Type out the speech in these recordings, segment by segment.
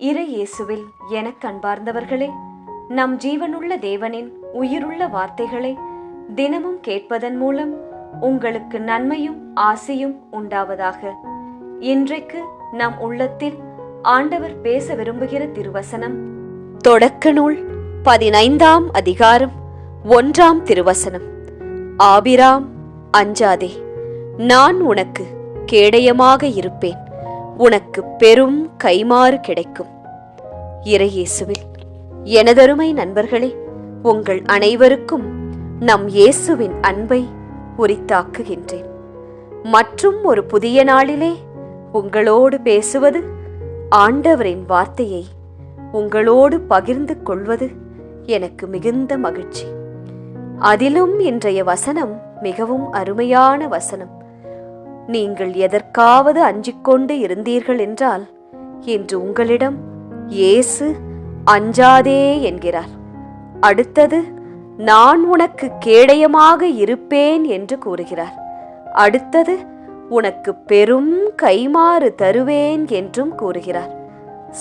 இறை இயேசுவில் எனக் கண்பார்ந்தவர்களே நம் ஜீவனுள்ள தேவனின் உயிருள்ள வார்த்தைகளை தினமும் கேட்பதன் மூலம் உங்களுக்கு நன்மையும் ஆசையும் உண்டாவதாக. இன்றைக்கு நம் உள்ளத்தில் ஆண்டவர் பேச விரும்புகிற திருவசனம் தொடக்க நூல் பதினைந்தாம் அதிகாரம் ஒன்றாம் திருவசனம். ஆபிராம் அஞ்சாதே நான் உனக்கு கேடயமாக இருப்பேன். உனக்கு பெரும் கைமாறு கிடைக்கும். இறையேசுவில் எனதருமை நண்பர்களே உங்கள் அனைவருக்கும் நம் இயேசுவின் அன்பை உரித்தாக்குகின்றேன். மற்றும் ஒரு புதிய நாளிலே உங்களோடு பேசுவது ஆண்டவரின் வார்த்தையை உங்களோடு பகிர்ந்து கொள்வது எனக்கு மிகுந்த மகிழ்ச்சி. அதிலும் இன்றைய வசனம் மிகவும் அருமையான வசனம். நீங்கள் எதற்காவது அஞ்சிக்கொண்டு இருந்தீர்கள் என்றால் இன்று உங்களிடம் இயேசு அஞ்சாதே என்கிறார். அடுத்தது நான் உனக்கு கேடயமாக இருப்பேன் என்று கூறுகிறார். அடுத்தது உனக்கு பெரும் கைமாறு தருவேன் என்றும் கூறுகிறார்.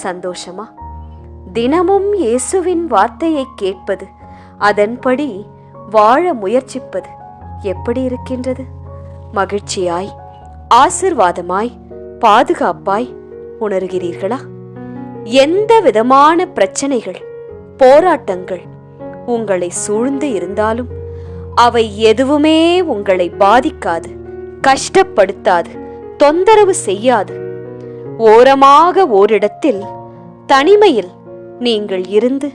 சந்தோஷமா? தினமும் இயேசுவின் வார்த்தையை கேட்பது அதன்படி வாழ முயற்சிப்பது எப்படி இருக்கின்றது? மகிழ்ச்சியாய் ஆசிர்வாதமாய் பாதுகாப்பாய் உணர்கிறீர்களா? எந்த விதமான பிரச்சனைகள் போராட்டங்கள் உங்களை சூழ்ந்து இருந்தாலும் அவை எதுவுமே உங்களை பாதிக்காது கஷ்டப்படுத்தாது தொந்தரவு செய்யாது. ஓரமாக ஓரிடத்தில் தனிமையில் நீங்கள் இருந்து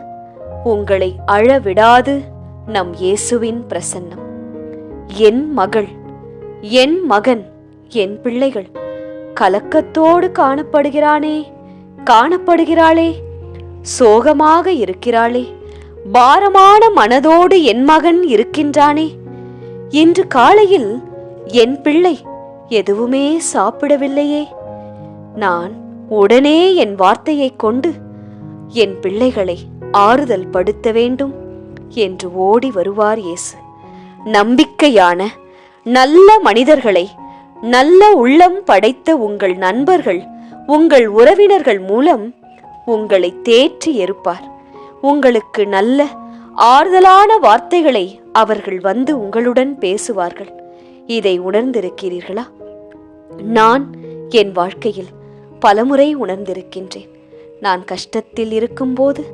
உங்களை அழவிடாது நம் இயேசுவின் பிரசன்னம். என் மகள் என் மகன் என் பிள்ளைகள் கலக்கத்தோடு காணப்படுகிறானே காணப்படுகிறாளே சோகமாக இருக்கிறாளே பாரமான மனதோடு என் மகன் இருக்கின்றானே இன்று காலையில் என் பிள்ளை எதுவுமே சாப்பிடவில்லையே. நான் உடனே என் வார்த்தையைக் கொண்டு என் பிள்ளைகளை ஆறுதல் படுத்த வேண்டும் என்று ஓடி வருவார் இயேசு. நம்பிக்கையான நல்ல மனிதர்களை நல்ல உள்ளம் படைத்த உங்கள் நண்பர்கள் உங்கள் உறவினர்கள் மூலம் உங்களை தேற்றி இருப்பார் உங்களுக்கு நல்ல ஆறுதலான வார்த்தைகளை அவர்கள் வந்து உங்களுடன் பேசுவார்கள். இதை உணர்ந்திருக்கிறீர்களா? நான் என் வாழ்க்கையில் பலமுறை உணர்ந்திருக்கின்றேன். நான் கஷ்டத்தில் இருக்கும்போது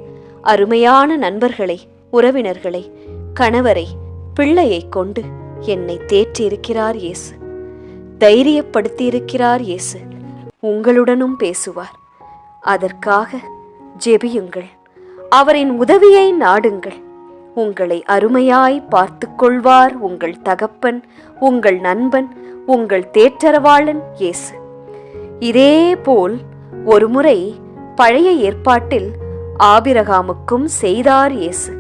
அருமையான நண்பர்களை உறவினர்களை கணவரை பிள்ளையை கொண்டு என்னை தேற்றியிருக்கிறார் இயேசு. தைரியப்படுத்தியிருக்கிறார் இயேசு. உங்களுடனும் பேசுவார். அதற்காக ஜெபியுங்கள். அவரின் உதவியை நாடுங்கள். உங்களை அருமையாய் பார்த்து கொள்வார் உங்கள் தகப்பன் உங்கள் நண்பன் உங்கள் தேற்றரவாளன் இயேசு. இதேபோல் ஒருமுறை பழைய ஏற்பாட்டில் ஆபிரகாமுக்கும் செய்தார் இயேசு.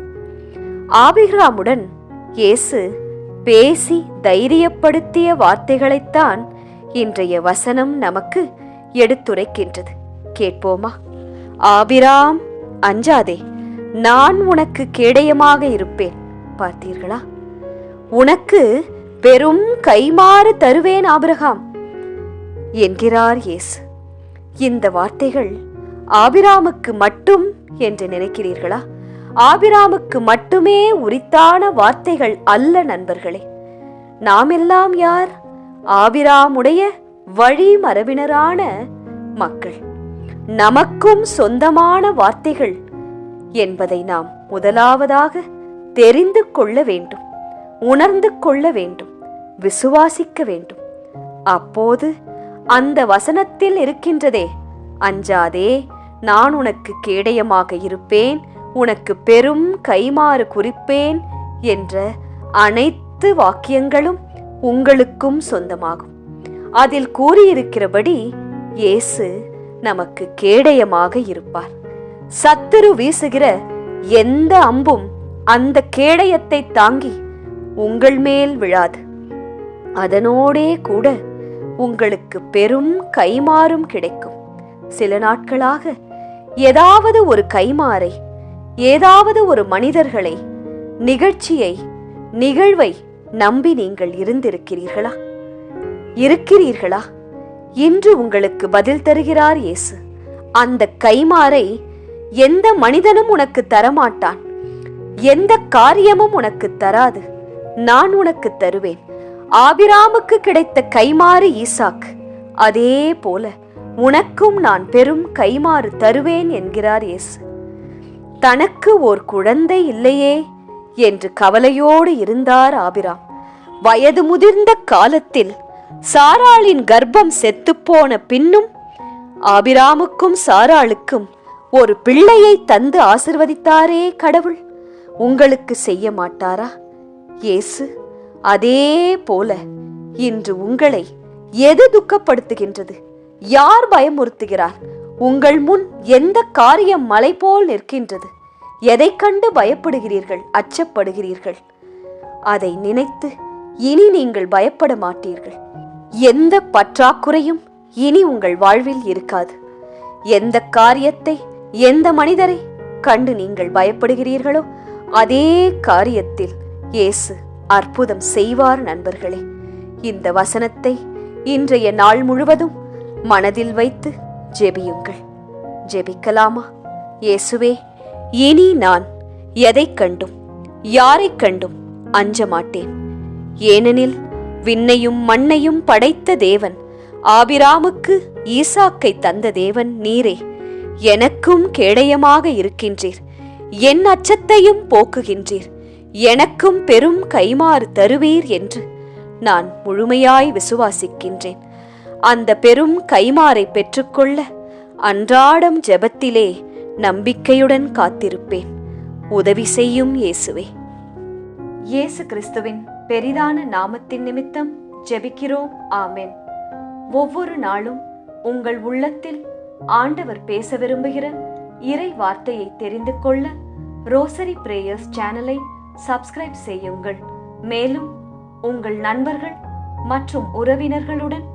ஆபிரகாமுடன் இயேசு பேசி தைரியப்படுத்திய வார்த்தைகளைத்தான் இன்றைய வசனம் நமக்கு எடுத்துரைக்கின்றது. கேட்போமா? ஆபிராம் அஞ்சாதே நான் உனக்கு கேடயமாக இருப்பேன். பார்த்தீர்களா? உனக்கு பெரும் கைமாறு தருவேன் ஆபிரகாம் என்கிறார் இயேசு. இந்த வார்த்தைகள் ஆபிராமுக்கு மட்டும் என்று நினைக்கிறீர்களா? ஆபிராமுக்கு மட்டுமே உரித்தான வார்த்தைகள் அல்ல நண்பர்களே. நாமெல்லாம் யார்? ஆபிராமுடைய வழி மரபினரான மக்கள். நமக்கும் சொந்தமான வார்த்தைகள் என்பதை நாம் முதலாவதாக தெரிந்து கொள்ள வேண்டும் உணர்ந்து கொள்ள வேண்டும் விசுவாசிக்க வேண்டும். அப்போது அந்த வசனத்தில் இருக்கின்றதே அஞ்சாதே நான் உனக்கு கேடயமாக இருப்பேன் உனக்கு பெரும் கைமாறு குறிப்பேன் என்ற அனைத்து வாக்கியங்களும் உங்களுக்கும் சொந்தமாகும். அதில் கூறியிருக்கிறபடி இயேசு நமக்கு கேடயமாக இருப்பார். சத்துரு வீசுகிற எந்த அம்பும் அந்த கேடயத்தை தாங்கி உங்கள் மேல் விழாது. அதனோடே கூட உங்களுக்கு பெரும் கைமாறும் கிடைக்கும். சில நாட்களாக ஏதாவது ஒரு கைமாறை ஏதாவது ஒரு மனிதர்களை நிகழ்ச்சியை நிகழ்வை நம்பி நீங்கள் இருந்திருக்கிறீர்களா? இருக்கிறீர்களா? இன்று உங்களுக்கு பதில் தருகிறார் இயேசு. அந்த கைமாறை எந்த மனிதனும் உனக்கு தரமாட்டான். எந்த காரியமும் உனக்கு தராது. நான் உனக்கு தருவேன். ஆபிராமுக்கு கிடைத்த கைமாறு ஈசாக். அதே போல உனக்கும் நான் பெரும் கைமாறு தருவேன் என்கிறார் இயேசு. தனக்கு ஓர் குழந்தை இல்லையே என்று கவலையோடு இருந்தார் ஆபிராம். வயது முதிர்ந்த காலத்தில் சாராளின் கர்ப்பம் செத்துப்போன பின்னும் ஆபிராமுக்கும் சாராளுக்கும் ஒரு பிள்ளையை தந்து ஆசிர்வதித்தாரே கடவுள். உங்களுக்கு செய்ய மாட்டாரா? இயேசு அதே போல இன்று உங்களை எது துக்கப்படுத்துகின்றது? யார் பயமுறுத்துகிறார்? உங்கள் முன் எந்த காரியம் மலை போல் நிற்கின்றது? எதைக் கண்டு பயப்படுகிறீர்கள் அச்சப்படுகிறீர்கள்? அதை நினைத்து இனி நீங்கள் பயப்பட மாட்டீர்கள். எந்த பற்றாக்குறையும் இனி உங்கள் வாழ்வில் இருக்காது. எந்த காரியத்தை எந்த மனிதரை கண்டு நீங்கள் பயப்படுகிறீர்களோ அதே காரியத்தில் இயேசு அற்புதம் செய்வார் நண்பர்களே. இந்த வசனத்தை இன்றைய நாள் முழுவதும் மனதில் வைத்து ஜெபியுங்கள். ஜெபிக்கலாமா? இயேசுவே இனி நான் எதைக் கண்டும் யாரைக் கண்டும் அஞ்ச மாட்டேன் ஏனெனில் விண்ணையும் மண்ணையும் படைத்த தேவன் ஆபிராமுக்கு ஈசாக்கை தந்த தேவன் நீரே. எனக்கும் கேடயமாக இருக்கின்றீர். என் அச்சத்தையும் போக்குகின்றீர். எனக்கும் பெரும் கைமாறு தருவீர் என்று நான் முழுமையாய் விசுவாசிக்கின்றேன். அந்த பெரும் கைமாறை பெற்றுக்கொள்ள அன்றாடம் ஜெபத்திலே நம்பிக்கையுடன் காத்திருப்பேன். உதவி செய்யும் இயேசுவே. இயேசு கிறிஸ்துவின் பெரிதான நாமத்தின் நிமித்தம் ஜெபிக்கிறோம். ஆமென். ஒவ்வொரு நாளும் உங்கள் உள்ளத்தில் ஆண்டவர் பேச விரும்புகிற இறை வார்த்தையை தெரிந்து கொள்ள ரோசரி பிரேயர்ஸ் சேனலை சப்ஸ்கிரைப் செய்யுங்கள். மேலும் உங்கள் நண்பர்கள் மற்றும் உறவினர்களுடன்